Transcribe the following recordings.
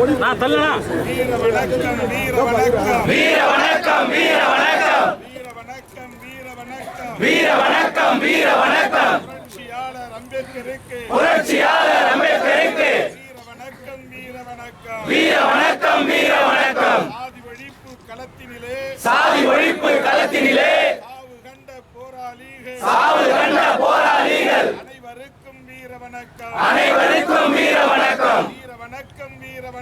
வணக்கம் வீர வணக்கம் வீர வணக்கம் வீர வணக்கம் வீர வணக்கம் வீர வணக்கம் வீர வணக்கம் வீர வணக்கம் புரட்சியாளர் அம்பேத்கருக்கு புரட்சியாளர் அம்பேத்கருக்கு வீர வணக்கம் வீர வணக்கம் வீர வணக்கம் வீர வணக்கம் சாதி ஒழிப்பு களத்தினிலே சாதி ஒழிப்பு களத்தினிலே சாவு கண்ட போராளிகள். சாவு கண்ட போராளிகள் அனைவருக்கும் வீர வணக்கம் அனைவருக்கும் வீர வணக்கம்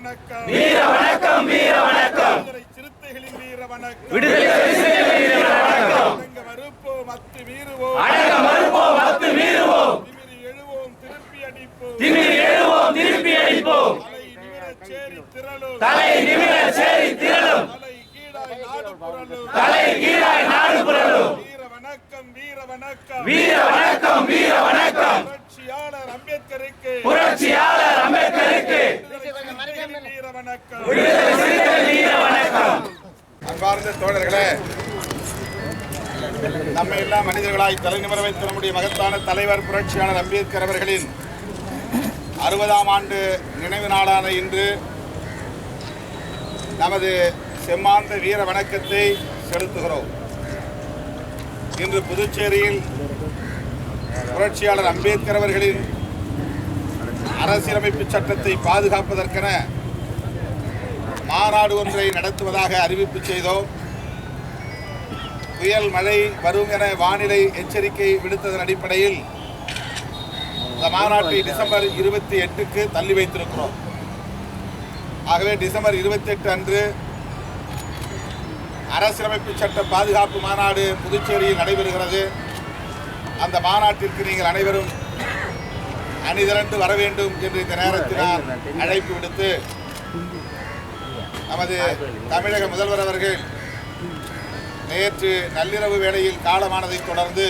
வணக்கம். வீர வணக்கம் வீர வணக்கம் விடுதலை சிறுத்தைகளின் வீர வணக்கம் விடுதலை சிறுத்தைகள் வீர வணக்கம் அடங்க மறுப்போம் அத்து வீறுவோம் அடங்க மறுப்போம் அத்து மீறுவோம். திமிரி எழுவோம் திருப்பி அடிப்போம். திமிரி எழுவோம் திருப்பி அடிப்போம். தலை நிமிரச் சேரி திரளும். தலை நிமிர சேரி திரளும். தலை கீழாய் நாடு புரளும். தலை கீழாய் நாடு புரளும். வீர வணக்கம் வீர வணக்கம் வீர வணக்கம் வீர வணக்கம் புரட்சியாளர் அம்பேத்கருக்கு. புரட்சியாளர் அம்பேத்கருக்கு விடுதலை சிறுத்தைகளின் வீர வணக்கம் அன்பார்ந்த தோழர்களே நம்மை எல்லாம் மனிதர்களாய் தலைநிமிர வைத்த நம்முடைய மகத்தான தலைவர் புரட்சியாளர் அம்பேத்கர் அவர்களின் அறுபதாம் ஆண்டு நினைவு நாளான இன்று நமது செம்மாந்த வீர வணக்கத்தை செலுத்துகிறோம். இன்று புதுச்சேரியில் புரட்சியாளர் அம்பேத்கர் அவர்களின் அரசியலமைப்பு சட்டத்தை பாதுகாப்பதற்கென மாநாடு ஒன்றை நடத்துவதாக அறிவிப்பு செய்தோம். புயல் மழை வரும் என வானிலை எச்சரிக்கை விடுத்ததன் அடிப்படையில் இந்த மாநாட்டை டிசம்பர் இருபத்தி எட்டுக்கு தள்ளி வைத்திருக்கிறோம். ஆகவே டிசம்பர் இருபத்தி எட்டு அன்று அரசியலமைப்பு சட்ட பாதுகாப்பு மாநாடு புதுச்சேரியில் நடைபெறுகிறது. அந்த மாநாட்டிற்கு நீங்கள் அனைவரும் அணிதிரண்டு வர வேண்டும் என்று இந்த நேரத்தில் நான் அழைப்பு விடுத்து நமது தமிழக முதல்வர் அவர்கள் நேற்று நள்ளிரவு வேளையில் காலமானதைத் தொடர்ந்து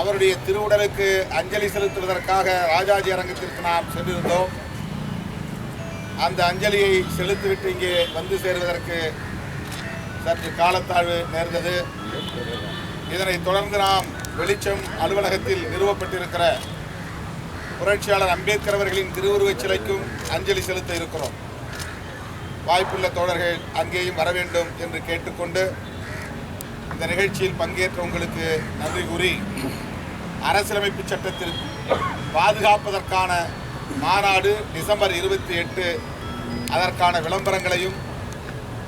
அவருடைய திருவுடலுக்கு அஞ்சலி செலுத்துவதற்காக ராஜாஜி அரங்கத்திற்கு நாம் சென்றிருந்தோம். அந்த அஞ்சலியை செலுத்திவிட்டு இங்கே வந்து சேருவதற்கு சற்று காலத்தாழ்வு நேர்ந்தது. இதனைத் தொடர்ந்து நாம் வெளிச்சம் அலுவலகத்தில் நிறுவப்பட்டிருக்கிற புரட்சியாளர் அம்பேத்கர் அவர்களின் திருவுருவச் சிலைக்கும் அஞ்சலி செலுத்த இருக்கிறோம். வாய்ப்புள்ள தோழர்கள் அங்கேயும் வர வேண்டும் என்று கேட்டுக்கொண்டு இந்த நிகழ்ச்சியில் பங்கேற்ற உங்களுக்கு நன்றி கூறி அரசியலமைப்பு சட்டத்தில் பாதுகாப்பதற்கான மாநாடு டிசம்பர் இருபத்தி எட்டு அதற்கான விளம்பரங்களையும்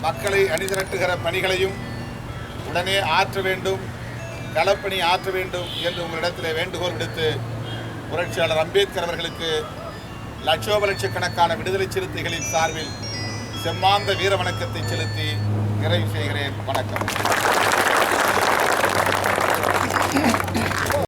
மக்களை அணிதிரட்டுகிற பணிகளையும் உடனே ஆற்ற வேண்டும் களப்பணி ஆற்ற வேண்டும் என்று உங்களிடத்தில் வேண்டுகோள் விடுத்து புரட்சியாளர் அம்பேத்கர் அவர்களுக்கு லட்சோப லட்சக்கணக்கான விடுதலை சிறுத்தைகளின் சார்பில் செம்மாந்த வீர வணக்கத்தை செலுத்தி நிறைவு செய்கிறேன். வணக்கம்.